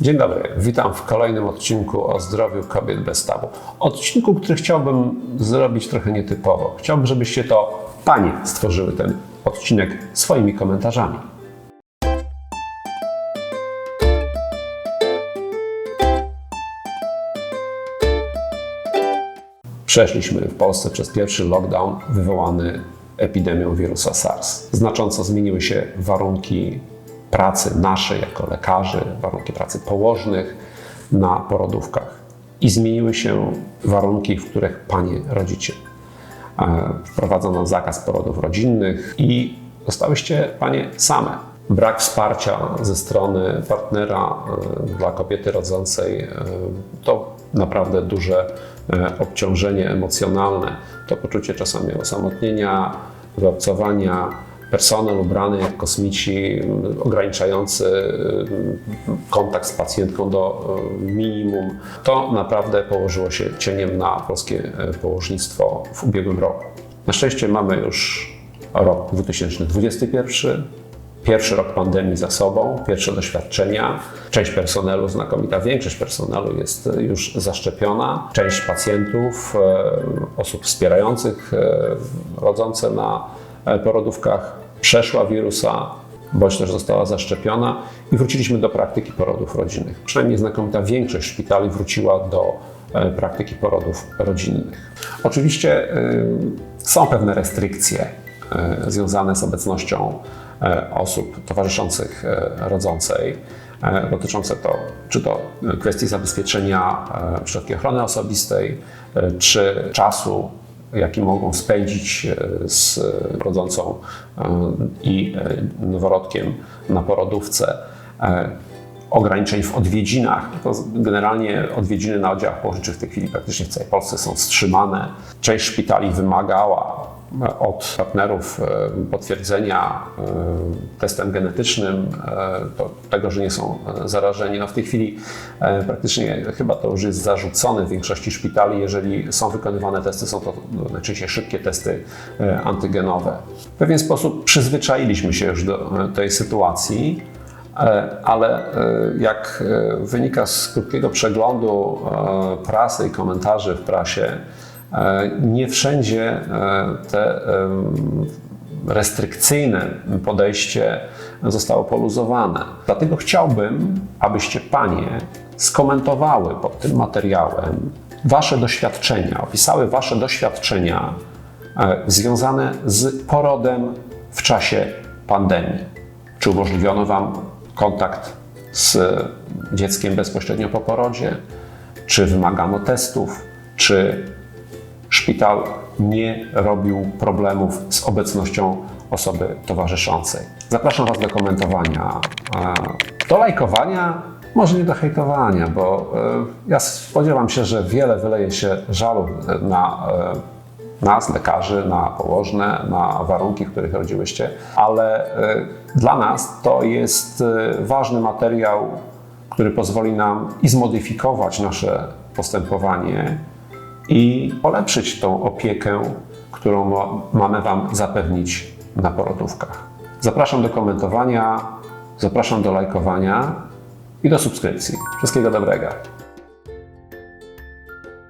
Dzień dobry, witam w kolejnym odcinku o zdrowiu kobiet bez tabu. Odcinku, który chciałbym zrobić trochę nietypowo. Chciałbym, żebyście to panie stworzyły ten odcinek swoimi komentarzami. Przeszliśmy w Polsce przez pierwszy lockdown wywołany epidemią wirusa SARS. Znacząco zmieniły się warunki pracy naszej jako lekarzy, warunki pracy położnych na porodówkach. I zmieniły się warunki, w których panie rodzicie. E, Wprowadzono zakaz porodów rodzinnych i zostałyście panie same. Brak wsparcia ze strony partnera e, dla kobiety rodzącej e, to naprawdę duże obciążenie emocjonalne. To poczucie czasami osamotnienia, wyobcowania, personel ubrany jak kosmici, ograniczający m, kontakt z pacjentką do e, minimum. To naprawdę położyło się cieniem na polskie e, położnictwo w ubiegłym roku. Na szczęście mamy już rok 2021. Pierwszy rok pandemii za sobą, pierwsze doświadczenia. Część personelu, znakomita większość personelu jest już zaszczepiona. Część pacjentów, osób wspierających rodzące na porodówkach przeszła wirusa, bądź też została zaszczepiona i wróciliśmy do praktyki porodów rodzinnych. Przynajmniej znakomita większość szpitali wróciła do e, praktyki porodów rodzinnych. Oczywiście e, są pewne restrykcje e, związane z obecnością e, osób towarzyszących e, rodzącej, e, dotyczące to czy to kwestii zabezpieczenia e, środki ochrony osobistej, e, czy czasu, jaki mogą spędzić e, z rodzącą e, i e, noworodkiem na porodówce e, ograniczeń w odwiedzinach. To generalnie odwiedziny na oddziałach położniczych w tej chwili praktycznie w całej Polsce są wstrzymane. Część szpitali wymagała od partnerów e, potwierdzenia e, testem genetycznym e, tego, że nie są zarażeni. No w tej chwili praktycznie chyba to już jest zarzucone w większości szpitali. Jeżeli są wykonywane testy, są to najczęściej szybkie testy antygenowe. W pewien sposób przyzwyczailiśmy się już do tej sytuacji. Ale jak wynika z krótkiego przeglądu prasy i komentarzy w prasie, nie wszędzie e, te restrykcyjne podejście zostało poluzowane. Dlatego chciałbym, abyście panie skomentowały pod tym materiałem wasze doświadczenia, opisały wasze doświadczenia e, związane z porodem w czasie pandemii. Czy umożliwiono Wam kontakt z dzieckiem bezpośrednio po porodzie? Czy wymagano testów? Czy szpital nie robił problemów z obecnością osoby towarzyszącej? Zapraszam Was do komentowania, do lajkowania, może nie do hejtowania, bo e, ja spodziewam się, że wiele wyleje się żalu na e, nas, lekarzy, na położne, na warunki, w których rodziłyście, ale e, dla nas to jest ważny materiał, który pozwoli nam i zmodyfikować nasze postępowanie i polepszyć tą opiekę, którą mamy Wam zapewnić na porodówkach. Zapraszam do komentowania, zapraszam do lajkowania i do subskrypcji. Wszystkiego dobrego.